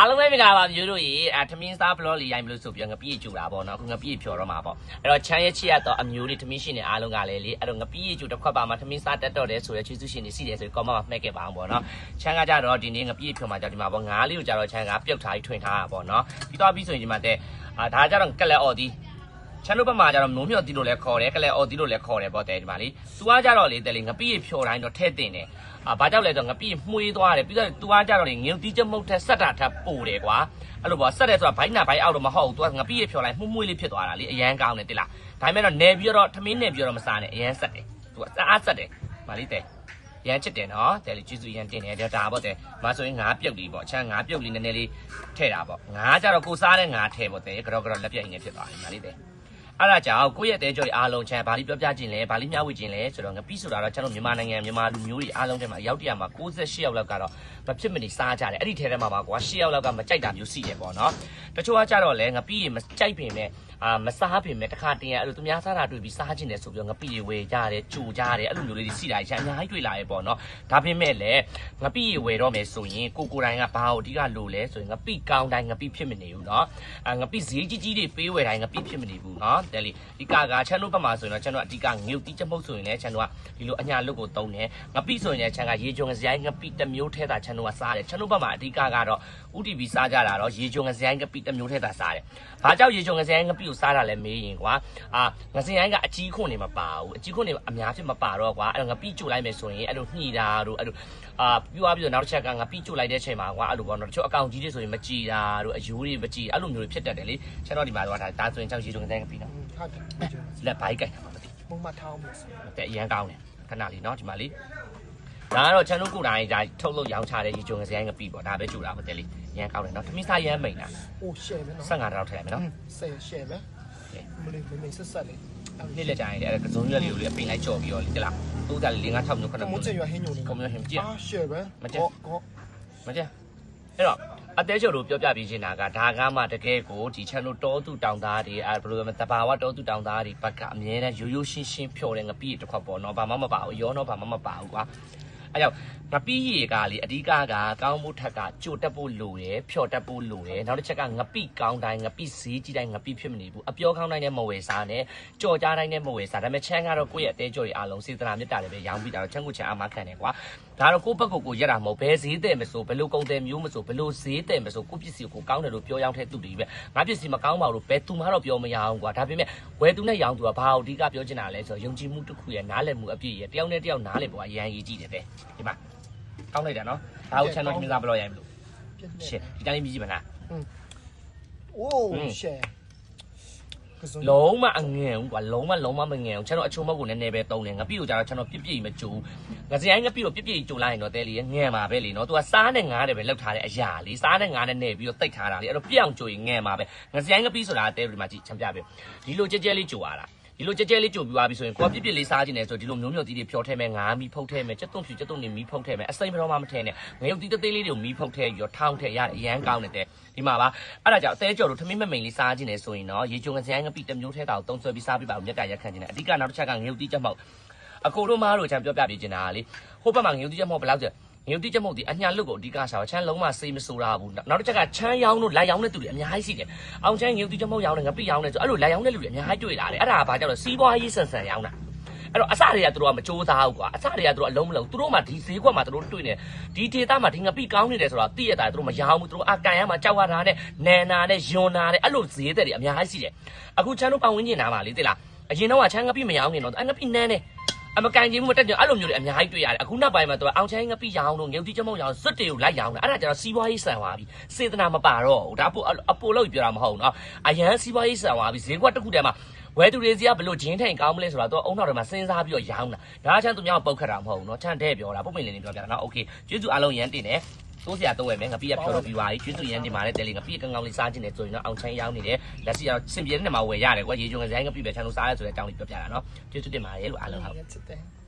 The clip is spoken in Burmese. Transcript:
အားလုံးပဲမင်္ဂလာပါမျိုးတို့ရေအထမင်းစားဘလော့လေးရိုင်းမလို့ဆိုပြီးတော့ငပိကျူတာပေါ့နော်အခုငပိဖြော်တော့မှာပေါ့အဲ့တော့ချမ်းရဲ့ချစ်ရတော့အမျိုးတွေထမင်းရှင်တွေအားလုံးကလည်းလေအဲ့တော့ငပိကျူတစ်ခွက်ပါမှာထမင်းစားတက်တော့တယ်ဆိုရဲချွေးစုရှင်တွေစီတယ်ဆိုကောမမှာမှတ်ခဲ့ပါအောင်ပေါ့နော်ချမ်းကကြတော့ဒီနေ့ငပိဖြော်မှာကြဒီမှာပေါ့ငါးလေးကိုကြတော့ချမ်းကပြုတ်ထားပြီးထွင်ထားတာပေါ့နော်ပြီးတော့ပြီးဆိုရင်ဒီမှာတဲ့အာဒါကြတော့ကက်လက်အော်ဒီ ချမ်းတို့ဘက်မှာကျတော့မိုးမြော့တီလို့လည်းခေါ်တယ်ကလေးအော်တီလို့လည်းခေါ်တယ်ပေါ့တဲ့ဒီမှာလေသူကကြတော့လေတဲ့လေငပိဖြော်တိုင်းတော့ထဲ့တင်တယ်အာဘာကြောက်လဲဆိုတော့ငပိမှုေးသွားတယ်ပြီးတော့သူကကြတော့လေငင်းတီးချက်မုတ်ထက်ဆက်တာထပ်ပို့တယ်ကွာအဲ့လိုပေါ့ဆက်တယ်ဆိုတာဘိုင်းနာဘိုင်းအောက်တော့မဟုတ်ဘူးသူကငပိဖြော်လိုက်မှုမှုလေးဖြစ်သွားတာလေအရန်ကောင်းတယ်တိလားဒါပေမဲ့တော့နေပြီးတော့ထမင်းနေပြီးတော့မစားနဲ့အရန်ဆက်တယ်သူကအားဆက်တယ်ဗာလိတဲ့ရမ်းချစ်တယ်နော်တယ်လေကျေးဇူးရမ်းတင်တယ်ဒါပေါ့တဲ့မဆိုရင်ငါပြုတ်လေးပေါ့အချမ်းငါပြုတ်လေးနည်းနည်းလေးထည့်တာပေါ့ငါကြတော့ကိုစားတဲ့ငါထည့်ပေါ့တဲ့ကြောကြောလက်ပြအိမ်နဲ့ဖြစ်သွားတယ်မာလေးတဲ့ အဲ့ဒါကြောင့်ကိုယ့်ရဲ့တဲကြော်အားလုံးချမ်းဘာလို့ပြောပြခြင်းလဲဘာလို့မျှဝေခြင်းလဲဆိုတော့ငါပြီးဆိုတာတော့ကျွန်တော်မြန်မာနိုင်ငံမြန်မာလူမျိုးတွေအားလုံးထဲမှာရောက်တရမှာ68ယောက်လောက်ကတော့မဖြစ်မနေစားကြတယ်အဲ့ဒီထဲထဲမှာပါကွာ10ယောက်လောက်ကမကြိုက်တာမျိုးရှိတယ်ပေါ့နော်တချို့ကကြတော့လဲငါပြီးရင်မကြိုက်ပင်နဲ့အာမစားပင်မဲ့တစ်ခါတင်ရအဲ့လိုသူများစားတာတွေ့ပြီးစားခြင်းတယ်ဆိုပြီးတော့ငပိရေဝယ်ကြတယ်ကြိုကြတယ်အဲ့လိုမျိုးလေးတွေစီတာရအများကြီးတွေ့လာရေပေါ့နော်ဒါပေမဲ့လည်းငပိရေဝယ်တော့မယ်ဆိုရင်ကိုကိုတိုင်းကဘာကိုအဓိကလိုလဲဆိုရင်ငပိကောင်းတိုင်းငပိဖြစ်မနေဘူးနော်အာငပိဈေးကြီးကြီးတွေပေးဝယ်တိုင်းငပိဖြစ်မနေဘူးနော်တယ်လေဒီကကချန်တို့ဘက်မှာဆိုရင်တော့ချန်တို့အဓိကငြုတ်တိချက်မုတ်ဆိုရင်လည်းချန်တို့ကဒီလိုအညာလုတ်ကိုတုံးတယ်ငပိဆိုရင်လည်းချန်ကရေချုံငစရိုင်းငပိတစ်မျိုးထဲတာချန်တို့ကစားတယ်ချန်တို့ဘက်မှာအဓိကကတော့ UTV စားကြတာတော့ရေချုံငစရိုင်းငပိတစ်မျိုးထဲတာစားတယ်ဘာကြောင့်ရေချုံငစရိုင်းငပိကိုစားတာလဲမေးရင်ကွာအာငစရိုင်းကအကြီးခွန်းနေမပါဘူးအကြီးခွန်းနေအများဖြစ်မပါတော့ကွာအဲ့တော့ငပိကြိုလိုက်မယ်ဆိုရင်အဲ့လိုညှိတာတို့အဲ့လိုအာပြီးသွားပြီးတော့နောက်တစ်ချက်ကငပိကြိုလိုက်တဲ့ချိန်မှာကွာအဲ့လိုပေါ့နော်တချို့အကောင်ကြီးတွေဆိုရင်မကြည်တာတို့အယိုးတွေမကြည်အဲ့လိုမျိုးတွေဖြစ်တတ်တယ်လေကျွန်တော်ဒီမှာတော့ဒါဒါဆိုရင်ကြောက်ရေချုံငစရိုင်းငပိနော် ဟုတ်တယ်လက်ဘိုက်ကြိုက်တာပါမသိပုံမှန်ထောင်းပြီဆိုဘူးတဲ့အရန်ကောင်းတယ်ခဏလေးနော်ဒီမှာလေးဒါကတော့ကျွန်တော်ကိုယ်တိုင်ဒါထုတ်လို့ရောင်းချတဲ့ရေချုံငစရိုင်းငပိပေါ့ဒါပဲကြိုတာမသိလေရန်ကောင်းတယ်နော်သမီးစားရမ်းမိန်တာအိုးရှယ်ပဲနော်15တောက်ထည့်လိုက်မယ်နော်ဆယ်ရှယ်ပဲမလေးမလေးဆက်ဆက်လေးနေ့လက်ကြရင်လည်းအဲ့ဒါကစုံရွက်လေးကိုလည်းပိန်လိုက်ကြော်ပြီးတော့လေတလားတိုးကြလေး5 6မျိုးခဏကမောမျိုးချင်ရဟင်းညိုလေးကွန်မျိုးဟင်ကြည့်အာရှယ်ပဲမကြည့်ကောမကြအဲ့တော့ အသေးချို့တို့ပြောပြပေးနေတာကဒါကမှတကယ်ကိုဒီ channel တောသူတောင်သားတွေအဲဘယ်လိုလဲတဘာဝတောသူတောင်သားတွေဘက်ကအမြဲတမ်းရိုးရိုးရှင်းရှင်းဖြော်တဲ့ငပိတစ်ခွက်ပေါ့နော်ဘာမှမပါဘူးရောတော့ဘာမှမပါဘူးကွာ အဲကြောင့်ငပိရေကလေအဓိကကကောင်းမှုထက်ကကြိုတက်ဖို့လိုတယ်ဖြော်တက်ဖို့လိုတယ်နောက်တစ်ချက်ကငပိကောင်းတိုင်းငပိဈေးကြီးတိုင်းငပိဖြစ်မနေဘူးအပြောကောင်းတိုင်းနဲ့မဝယ်စားနဲ့ကြော်ကြားတိုင်းနဲ့မဝယ်စားဒါပေမဲ့ချမ်းကတော့ကိုယ့်ရဲ့အသေးကြော်တွေအားလုံးစေတနာမြတ်တာတွေပဲရောင်းပြီးတာတော့ချမ်းကိုချမ်းအမခံတယ်ကွာဒါတော့ကိုယ့်ဘက်ကိုကိုရက်တာမဟုတ်ဘယ်ဈေးတဲ့မဆိုဘယ်လိုကုန်တယ်မျိုးမဆိုဘယ်လိုဈေးတဲ့မဆိုကိုယ့်ပစ္စည်းကိုကောင်းတယ်လို့ပြောရောင်းတဲ့သူတွေပဲငါပစ္စည်းမကောင်းပါဘူးဘယ်သူမှတော့ပြောမရအောင်ကွာဒါပေမဲ့ဝယ်သူနဲ့ရောင်းသူကဘာအဓိကပြောချင်တာလဲဆိုတော့ယုံကြည်မှုတစ်ခုရဲ့နားလည်မှုအပြည့်ရဲ့တယောက်နဲ့တယောက်နားလည်ဖို့အရန်ကြီးကြည့်တယ်ပဲဒီမှာကောင်းလိုက်တာနော်ဒါကိုချမ်းတော့မြင်စားဘယ်လိုရိုင်းမလို့ပြည့်ရှနေင်ဒီတိုင်းမြည်ကြည့်မလားအိုးရှယ်ကစုံလုံးမအငင်ဘူးကွာလုံးမလုံးမမငင်ဘူးကျွန်တော်အချုံမကိုနည်းနည်းပဲတုံးတယ်ငပိကိုကြတော့ကျွန်တော်ပြစ်ပြစ်မကြိုးငစရိုင်းငပိကိုပြစ်ပြစ်ကြိုးလိုက်ရင်တော့တဲလီငင်မှာပဲလीနော်သူကစားနဲ့ငားတယ်ပဲလောက်ထားတဲ့အရာလीစားနဲ့ငားနဲ့နေပြီးတော့တိတ်ထားတာလीအဲ့တော့ပြအောင်ကြိုးရင်ငင်မှာပဲငစရိုင်းငပိဆိုတာတဲဒီမှာကြည့်ချမ်းပြပဲဒီလိုကြဲကြဲလေးကြိုးရတာ ဒီလိုကြဲကြဲလေးကြိုပြီးသွားပြီဆိုရင်ကိုကပြစ်ပြစ်လေးစားခြင်းနဲ့ဆိုဒီလိုမျိုးမျိုးတီးတွေဖြောထဲမဲ့ငါးမီဖုတ်ထဲမဲ့စက်သွန်ဖြူစက်သွန်နေမီဖုတ်ထဲမဲ့အစိမ့်ဘရောမှမထဲနဲ့ငရုတ်တီးသေးလေးတွေကိုမီဖုတ်ထဲရောထောင်းထဲရတယ်အရန်ကောင်းတယ်ဒီမှာပါအဲ့ဒါကြောင့်အသေးကြော်လို့ထမင်းမမိန်လေးစားခြင်းနဲ့ဆိုရင်တော့ရေချုံငစရိုင်းငပိတစ်မျိုးထဲတောင်တုံးဆွဲပြီးစားပြီးပါဦးမြက်ကရက်ခန့်ခြင်းနဲ့အဓိကနောက်တစ်ချက်ကငရုတ်တီးချက်မောက်အကိုတို့မားတို့ချမ်းပြောပြပေးခြင်းတာလေဟိုဘက်မှာငရုတ်တီးချက်မောက်ဘယ်လောက်ကျ ငရုတ်တိချက်မဟုတ်ဒီအညာလုတ်ကိုအဓိကရှာချမ်းလုံးမစေးမဆိုးရဘူးနောက်တစ်ချက်ကချမ်းရောင်းတို့လိုက်ရောင်းတဲ့သူတွေအများကြီးရှိတယ်အောင်ချမ်းငရုတ်တိချက်မဟုတ်ရောင်းတယ်ငပိရောင်းတယ်ဆိုအဲ့လိုလိုက်ရောင်းတဲ့လူတွေအများကြီးတွေ့လာတယ်အဲ့ဒါကဘာကြောင့်လဲစီးပွားရေးဆန်ဆန်ရောင်းတာအဲ့တော့အစတွေကသူတို့ကမကြိုးစားဘူးကွာအစတွေကသူတို့အလုံးမလုံးသူတို့မှဒီဈေးကွက်မှာသူတို့တွေ့နေဒီဒေတာမှာဒီငပိကောင်းနေတယ်ဆိုတော့သိရတာသူတို့မရောင်းဘူးသူတို့အကန်ရမှာကြောက်ရတာနဲ့နန်နာနဲ့ယွန်နာနဲ့အဲ့လိုဈေးသက်တွေအများကြီးရှိတယ်အခုချမ်းတို့ပတ်ဝန်းကျင်နားမှာလေသိလားအရင်တော့ကချမ်းငပိမရောင်းနေတော့အဲ့ငပိနန်းနေ အမကန်ကြီးမှုတက်ကြအဲ့လိုမျိုးတွေအများကြီးတွေ့ရတယ်အခုနောက်ပိုင်းမှာသူကအောင်ချိုင်းငပိရောင်းလို့ငုံတိကျမုံရောင်းစွတ်တွေကိုလိုက်ရောင်းတာအဲ့ဒါကျတော့စီးပွားရေးဆန်သွားပြီစေတနာမပါတော့ဘူးဒါအပိုအပိုလို့ပြောတာမဟုတ်ဘူးเนาะအရန်စီးပွားရေးဆန်သွားပြီဈေးကွက်တစ်ခုတည်းမှာဝယ်သူတွေစီကဘလို့ဂျင်းထိုင်ကောင်းမလဲဆိုတော့သူအုံနောက်တွေမှာစဉ်းစားပြီးတော့ရောင်းတာဒါကချမ်းသူများကိုပုတ်ခတ်တာမဟုတ်ဘူးเนาะချမ်းတဲ့ပြောတာပုတ်ပင်လေးလေးပြောပြတာเนาะโอเคကျေးဇူးအားလုံးရန်တင်တယ် တိုးစရာတိုးရမယ်ငါပြည့်ရဖြောလို့ပြီးပါပြီကျွေးစုရန်တင်ပါတယ်တယ်လေငါပြည့်ကောင်းကောင်းလေးစားခြင်းနဲ့ဆိုရင်တော့အောင်ချမ်းရောက်နေတယ်လက်ရှိကတော့စင်ပြေနဲ့မှာဝယ်ရတယ်ကွာရေချုံကဆိုင်ကပြည့်ပဲချမ်းလို့စားရဲဆိုတဲ့အကြောင်းလေးပြောပြတာနော်ကျွေးစုတင်ပါတယ်လို့အားလုံးဟုတ်